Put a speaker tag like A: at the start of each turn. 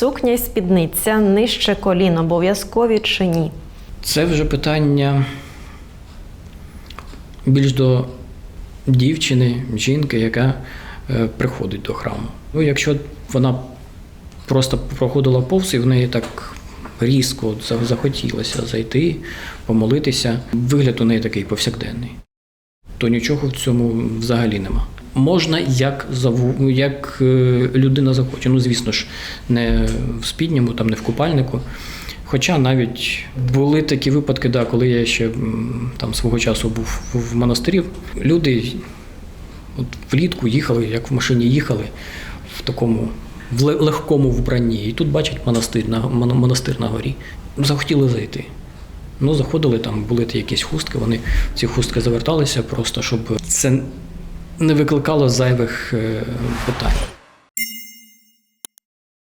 A: сукня й спідниця нижче колін обов'язкові чи ні?
B: Це вже питання більш до дівчини, жінки, яка е, приходить до храму. Ну, якщо вона просто проходила повз і в неї так різко захотілося зайти, помолитися, вигляд у неї такий повсякденний, то нічого в цьому взагалі нема. Можна як як е, людина захоче. Ну, звісно ж, не в спідньому, там не в купальнику. Хоча навіть були такі випадки, да, коли я ще там свого часу був в монастирі, люди от влітку їхали, як в машині їхали, в такому в легкому вбранні. І тут бачать монастир на, монастир на горі. Захотіли зайти. Ну, заходили, там були якісь хустки, вони ці хустки заверталися просто, щоб це не викликало зайвих е, питань.